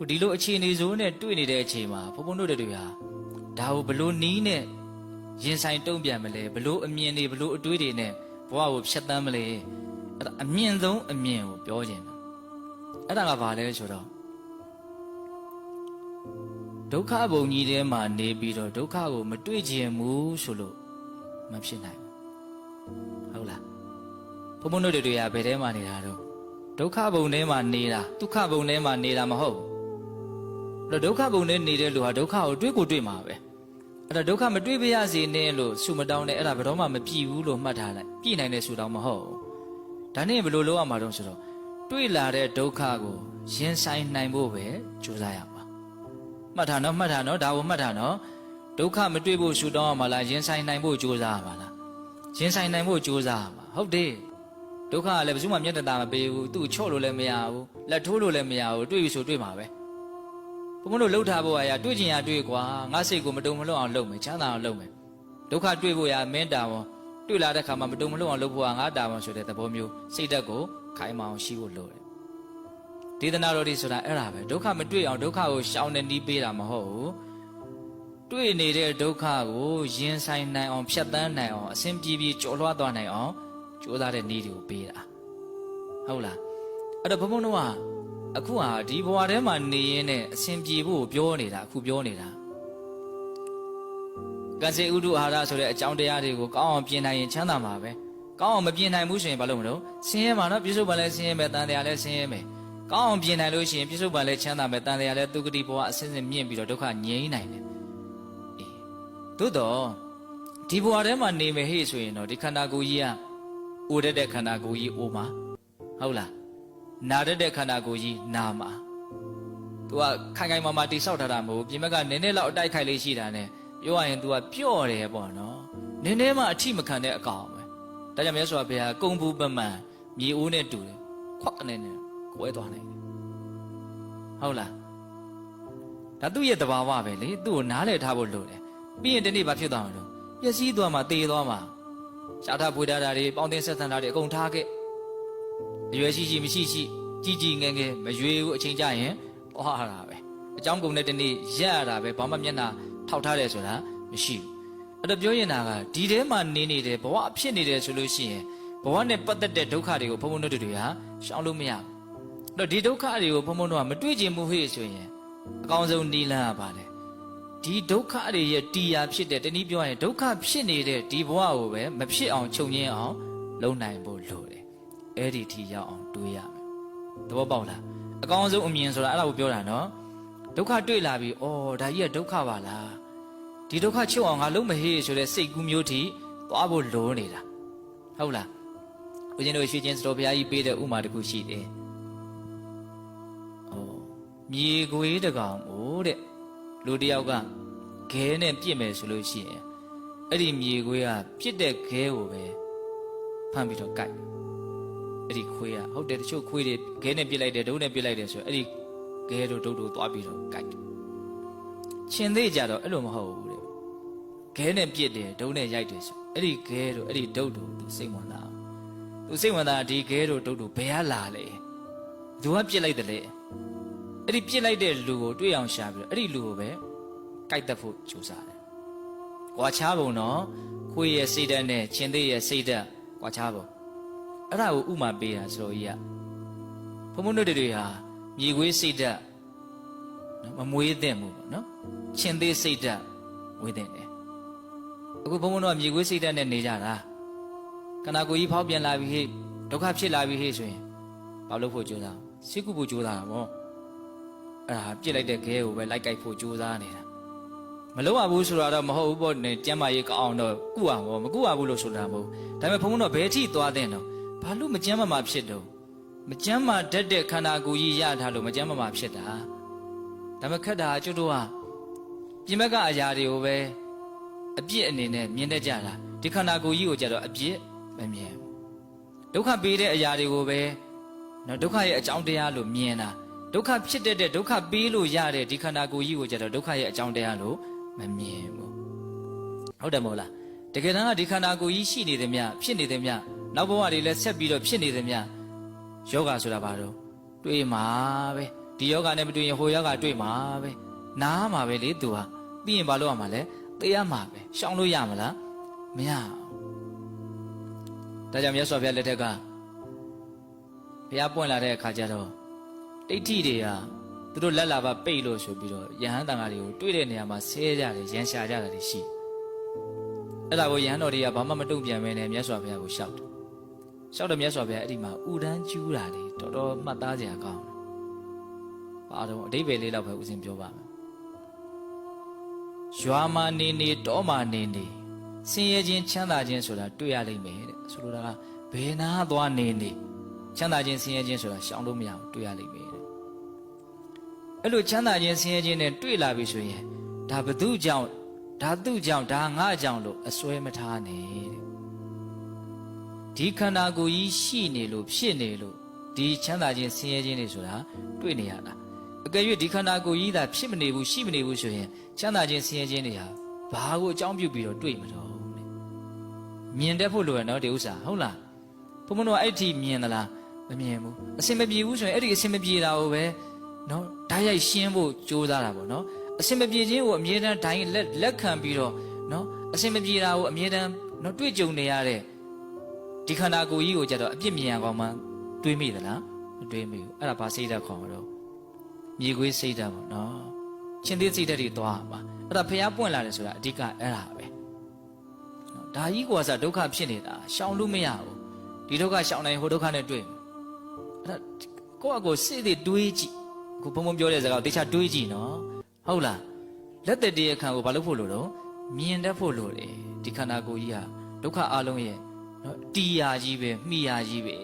ခုဒီလိုအခြေအနေဆိုးနဲ့တွေ့နေတဲ့အချိန်မှာဘုံဘုံတို့တွေဟာဒါကိုဘလို့နီးနဲ့ရင်ဆိုင်တုံ့ပြန်မလဲဘလို့အမြင်တွေဘလို့အတွေးတွေနဲ့ဘဝကိုဖျက်ဆီးမလဲအဲ့ဒါအမြင့်ဆုံးအမြင်ကိုပြောခြင်းတယ်အဲ့ဒါကဘာလဲဆိုတော့ဒုက္ခဘုံကြီးထဲမှာနေပြီးတော့ဒုက္ခကိုမတွေ့ခြင်းဘူးဆိုလို့မဖြစ်နိုင်ဘူးဟုတ်လားဘုံဘုံတို့တွေကဘယ်ထဲမှာနေတာတော့ဒုက္ခဘုံထဲမှာနေတာဒုက္ခဘုံထဲမှာနေတာမဟုတ်ဘူးအဲ့ တော့ဒုက္ခဘုံထဲနေတဲ့လူဟာဒုက္ခကိုတွေ့ကိုတွေ့မှာပဲအဲ့တော့ဒုက္ခမတွေ့ပါရစေနဲ့လို့ဆုမတောင်းနဲ့အဲ့ဒါဘယ်တော့မှမပြည့်ဘူးလို့မှတ်ထားလိုက်ပြည့်နိုင်တဲ့ဆုတောင်းမဟုတ်ဘူးဒါနဲ့ဘယ်လိုလုပ်ရမှာတော့ဆိုတော့တွေ့လာတဲ့ဒုက္ခကိုရင်ဆိုင်နိုင်ဖို့ပဲကြိုးစားရမှာမှတ်ထားနော်မှတ်ထားနော်ဒါကိုမှတ်ထားနော်ဒုက္ခမတွေ့ဖို့ဆုတောင်းရမှာလားရင်ဆိုင်နိုင်ဖို့ကြိုးစားရမှာလားရင်ဆိုင်နိုင်ဖို့ကြိုးစားရမှာဟုတ်တယ်ဒုက္ခကလည်းဘယ်သူမှမျက်တတာမပေးဘူးသူ့ချော့လို့လည်းမရဘူးလက်ထိုးလို့လည်းမရဘူးတွေ့ပြီဆိုတွေ့မှာပဲ ဘုံဘုံတို့လှုပ်ထားဖို့အရာတွေ့ချင်ရတွေ့ကွာငါစိတ်ကိုမတုံမလွတ်အောင်လုပ်မယ်ချမ်းသာအောင်လုပ်မယ်ဒုက္ခတွေ့ဖို့ရမင်းတာဝန်တွေ့လာတဲ့ခါမှာမတုံမလွတ်အောင်လုပ်ဖို့ကငါတာဝန်ဆိုတဲ့သဘောမျိုးစိတ်ဓာတ်ကိုခိုင်မာအောင်ရှိဖို့လိုတယ်ဒေသနာတော်ဒီဆိုတာအဲ့ဒါပဲဒုက္ခမတွေ့အောင်ဒုက္ခကိုရှောင်နေနီးပေးတာမဟုတ်ဘူးတွေ့နေတဲ့ဒုက္ခကိုရင်ဆိုင်နိုင်အောင်ဖြတ်သန်းနိုင်အောင်အစဉ်ပြေပြေကျော်လွှားသွားနိုင်အောင်ကြိုးစားတဲ့နည်းတွေကိုပေးတာဟုတ်လားအဲ့တော့ဘုံဘုံတို့က အခုဟာဒီဘဝထဲမှာနေရင်းနဲ့အစဉ်ပြေဖို့ပြောနေတာအခုပြောနေတာကစေဥဒုအာဟာရဆိုတဲ့အကြောင်းတရားတွေကိုကောင်းအောင်ပြင်နိုင်ရင်ချမ်းသာမှာပဲကောင်းအောင်မပြင်နိုင်ဘူးဆိုရင်ဘာလို့မလို့ဆင်းရဲမှာနော်ပြစ္ဆုတ်ပန်လည်းဆင်းရဲမယ်တန်တရားလည်းဆင်းရဲမယ်ကောင်းအောင်ပြင်နိုင်လို့ရှိရင်ပြစ္ဆုတ်ပန်လည်းချမ်းသာမယ်တန်တရားလည်းဒုက္ခတိဘဝအစဉ်စဉ်မြင့်ပြီးတော့ဒုက္ခငြိမ်းနိုင်တယ်အေးသို့တော့ဒီဘဝထဲမှာနေမယ်ဟေ့ဆိုရင်တော့ဒီခန္ဓာကိုယ်ကြီးကအိုတတ်တဲ့ခန္ဓာကိုယ်ကြီးအိုမှာဟုတ်လား နာတတ်တဲ့ခန္ဓာကိုယ်ကြီးနာမှာသူကခိုင်ခိုင်မာမာတိဆောက်ထားတာမဟုတ်ဘူးပြင်ဘက်ကနည်းနည်းလောက်အတိုက်ခိုက်လေးရှိတာ ਨੇ ပြောရရင် तू ကပျော့တယ်ပေါ့နော်နည်းနည်းမှအထိမခံတဲ့အကောင်ပဲဒါကြောင့်မြတ်စွာဘုရားကုံဘူးပမှန်မြေအိုးနဲ့တူတယ်ခွက်ကနေနဲ့ကွဲသွားနိုင်တယ်ဟုတ်လားဒါသူ့ရဲ့တဘာဝပဲလေသူ့ကိုနားလည်ထားဖို့လိုတယ်ပြီးရင်ဒီနေ့ဘာဖြစ်သွားမှာလဲပျက်စီးသွားမှာတေသွားမှာရှားထားပွေထားတာတွေပေါင်းတင်ဆက်ဆံတာတွေအကုန်ထားခဲ့ အရွယ်ရှိရှိမရှိရှိကြီးကြီးငယ်ငယ်မရွေဘူးအချိန်ကြရင်ဟောတာပဲအကြောင်းကုန်တဲ့တနေ့ရက်ရတာပဲဘာမှမျက်နှာထောက်ထားတယ်ဆိုတာမရှိဘူးအဲ့တော့ပြောရင်တာကဒီထဲမှာနေနေတယ်ဘဝဖြစ်နေတယ်ဆိုလို့ရှိရင်ဘဝနဲ့ပတ်သက်တဲ့ဒုက္ခတွေကိုဘုံဘုံတို့တွေဟာရှောင်လို့မရဘူးအဲ့တော့ဒီဒုက္ခတွေကိုဘုံဘုံတို့ကမတွေ့ချင်ဘူးဟေ့ဆိုရင်အကောင်းဆုံးနီလန်းကပါလေဒီဒုက္ခတွေရဲ့တရားဖြစ်တဲ့တနည်းပြောရင်ဒုက္ခဖြစ်နေတဲ့ဒီဘဝကိုပဲမဖြစ်အောင်ချုပ်ငင်းအောင် လုပ်နိုင်ဖို့လိုတယ် အဲ့ဒီထိရောက်အောင်တွေးရမယ်သဘောပေါက်လားအကောင်းဆုံးအမြင်ဆိုတာအဲ့ဒါကိုပြောတာနော်ဒုက္ခတွေ့လာပြီးအော်ဒါကြီးကဒုက္ခပါလားဒီဒုက္ခချုပ်အောင်ငါလုံးမဟေးဆိုတဲ့စိတ်ကူးမျိုးထိသွားဖို့လိုနေတာဟုတ်လားဦးဇင်းတို့ရွှေချင်းစတော်ဘုရားကြီးပေးတဲ့ဥမာတစ်ခုရှိတယ်အော်မြေခွေးတကောင်မို့တဲ့လူတယောက်ကခဲနဲ့ပြစ်မယ်ဆိုလို့ရှိရင်အဲ့ဒီမြေခွေးကပြစ်တဲ့ခဲကိုပဲဖမ်းပြီးတော့ကိုက် အဲ့ဒီခွေးကဟုတ်တယ်တချို့ခွေးတွေခဲနဲ့ပြစ်လိုက်တယ်ဒုံးနဲ့ပြစ်လိုက်တယ်ဆိုရင်အဲ့ဒီခဲတို့ဒုတ်တို့သွားပြီးတော့ကိုက်ရှင်သေးကြတော့အဲ့လိုမဟုတ်ဘူးတဲ့ခဲနဲ့ပြစ်တယ်ဒုံးနဲ့ရိုက်တယ်ဆိုအဲ့ဒီခဲတို့အဲ့ဒီဒုတ်တို့သူစိတ်ဝင်စားသူစိတ်ဝင်စားဒီခဲတို့ဒုတ်တို့ဘယ်ကလာလဲသူကပြစ်လိုက်တယ်လေအဲ့ဒီပြစ်လိုက်တဲ့လူကိုတွေ့အောင်ရှာပြီးတော့အဲ့ဒီလူကိုပဲကြိုက်တတ်ဖို့ကြိုးစားတယ်။ကွာချားပုံတော့ခွေးရဲ့စိတ်ဓာတ်နဲ့ချင်းသေးရဲ့စိတ်ဓာတ်ကွာချားပုံ အဲ့ဒါကိုဥမာပေးတာဆိုတော့ကြီးကဘုံဘုံတို့တွေဟာမြေခွေးစိတ်ဓာတ်နော်မမွေးသင့်ဘူးပေါ့နော်ချင်းသေးစိတ်ဓာတ်မွေးသင့်တယ်အခုဘုံဘုံတို့ကမြေခွေးစိတ်ဓာတ်နဲ့နေကြတာခန္ဓာကိုယ်ကြီးဖောက်ပြန်လာပြီဟေ့ဒုက္ခဖြစ်လာပြီဟေ့ဆိုရင်ဘာလို့ဖို့ကြိုးစားစိတ်ကူဖို့ကြိုးစားတာပေါ့အဲ့ဒါပြစ်လိုက်တဲ့ခဲကိုပဲလိုက်ကြိုက်ဖို့ကြိုးစားနေတာမလုံးဝဘူးဆိုတာတော့မဟုတ်ဘူးပေါ့နဲ့ကျမ်းမာရေးကောင်းအောင်တော့ကုအောင်ပေါ့မကုအောင်ဘူးလို့ဆိုတာမဟုတ်ဒါပေမဲ့ဘုံဘုံတော့ဘယ်ထိသွားတဲ့တော့ ဘာလို့မကျမ်းမာမှာဖြစ်တော့မကျမ်းမာတတ်တဲ့ခန္ဓာကိုယ်ကြီးရထားလို့မကျမ်းမာမှာဖြစ်တာဒါပေမဲ့ခက်တာကျွတ်တို့ကပြင်ဘက်ကအရာတွေကိုပဲအပြစ်အနေနဲ့မြင်တတ်ကြတာဒီခန္ဓာကိုယ်ကြီးကိုကြတော့အပြစ်မမြင်ဘူးဒုက္ခပေးတဲ့အရာတွေကိုပဲနော်ဒုက္ခရဲ့အကြောင်းတရားလို့မြင်တာဒုက္ခဖြစ်တတ်တဲ့ဒုက္ခပေးလို့ရတဲ့ဒီခန္ဓာကိုယ်ကြီးကိုကြတော့ဒုက္ခရဲ့အကြောင်းတရားလို့မမြင်ဘူးဟုတ်တယ်မဟုတ်လားတကယ်တမ်းကဒီခန္ဓာကိုယ်ကြီးရှိနေတယ်မြဖြစ်နေတယ်မြ နောက်ဘဝတွေလည်းဆက်ပြီးတော့ဖြစ်နေတယ်မြယောဂဆိုတာဘာတော့တွေးမှာပဲဒဒီယောဂနဲ့မတွေ့ရင်ဟိုယောဂတွေ့မှာပဲနားမှာပဲလေသူဟာပြီးရင်ဘာလို့ရမှာလဲသေရမှာပဲရှောင်လို့ရမလားမရဘူးဒါကြောင့်မြတ်စွာဘုရားလက်ထက်ကဘုရားပွင့်လာတဲ့အခါကျတော့ဒိဋ္ဌိတွေကသူတို့လက်လာပါပိတ်လို့ဆိုပြီးတော့ယဟန်တန်ဃာတွေကိုတွေ့တဲ့နေရာမှာဆဲကြတယ်ရန်ရှာကြတာတွေရှိအဲ့ဒါကိုယဟန်တော်တွေကဘာမှမတုံ့ပြန်မဲနဲ့မြတ်စွာဘုရားကိုရှောက်တယ် ရှောက်တော့မြတ်စွာဘုရားအဲ့ဒီမှာဥဒန်းကျူးတာလေတော်တော်မှတ်သားစရာကောင်းတယ်ဘာတော့အတိပ္ပယ်လေးတော့ပဲဥစဉ်ပြောပါမယ်ရွာမှာနေနေတောမှာနေနေဆင်းရဲခြင်းချမ်းသာခြင်းဆိုတာတွေ့ရလိမ့်မယ်တဲ့ဆိုလိုတာကဘယ်နာသွားနေနေချမ်းသာခြင်းဆင်းရဲခြင်းဆိုတာရှောင်လို့မရဘူးတွေ့ရလိမ့်မယ်တဲ့အဲ့လိုချမ်းသာခြင်းဆင်းရဲခြင်းနဲ့တွေ့လာပြီဆိုရင်ဒါဘသူကြောင့်ဒါသူ့ကြောင့်ဒါငါကြောင့်လို့အစွဲမထားနဲ့တဲ့ ဒီခန္ဓာကိုယ်ကြီးရှိနေလို့ဖြစ်နေလို့ဒီချမ်းသာခြင်းဆင်းရဲခြင်းတွေဆိုတာတွေ့နေရတာအကယ်၍ဒီခန္ဓာကိုယ်ကြီးသာဖြစ်မနေဘူးရှိမနေဘူးဆိုရင်ချမ်းသာခြင်းဆင်းရဲခြင်းတွေဟာဘာကိုအကြောင်းပြုပြီးတော့တွေ့မလို့တဲ့မြင်တတ်ဖို့လိုရနော်ဒီဥစ္စာဟုတ်လားဘုံမတို့အဲ့ဒီမြင်သလားမမြင်ဘူးအစင်မပြေဘူးဆိုရင်အဲ့ဒီအစင်မပြေတာကိုပဲနော်ဓာတ်ရိုက်ရှင်းဖို့ကြိုးစားတာပေါ့နော်အစင်မပြေခြင်းကိုအမြဲတမ်းဒိုင်းလက်လက်ခံပြီးတော့နော်အစင်မပြေတာကိုအမြဲတမ်းနော်တွေ့ကြုံနေရတဲ့ ဒီခန္ဓာကိုယ်ကြီးကိုကြတော့အပြစ်မြင်အောင်မှတွေးမိသလားမတွေးမိဘူးအဲ့ဒါဘာစိတ်ဓာတ်ခေါ်မှာတော့မြေခွေးစိတ်ဓာတ်ပေါ့နော်ချင်းသေးစိတ်ဓာတ်တွေသွားပါအဲ့ဒါဖះပွင့်လာတယ်ဆိုတာအဓိကအဲ့ဒါပဲနော်ဒါကြီးကွာစားဒုက္ခဖြစ်နေတာရှောင်လို့မရဘူးဒီဒုက္ခရှောင်နိုင်ဟိုဒုက္ခနဲ့တွေ့မယ်အဲ့ဒါကိုယ့်အကိုစိတ်တွေတွေးကြည့်အခုဘုံဘုံပြောတဲ့စကားကိုတေချာတွေးကြည့်နော်ဟုတ်လားလက်သက်တည်းအခါကိုဘာလို့ဖို့လို့တော့မြင်တတ်ဖို့လို့တယ်ဒီခန္ဓာကိုယ်ကြီးဟာဒုက္ခအလုံးရဲ့ နော်တီယာကြီးပဲမိယာကြီးပဲ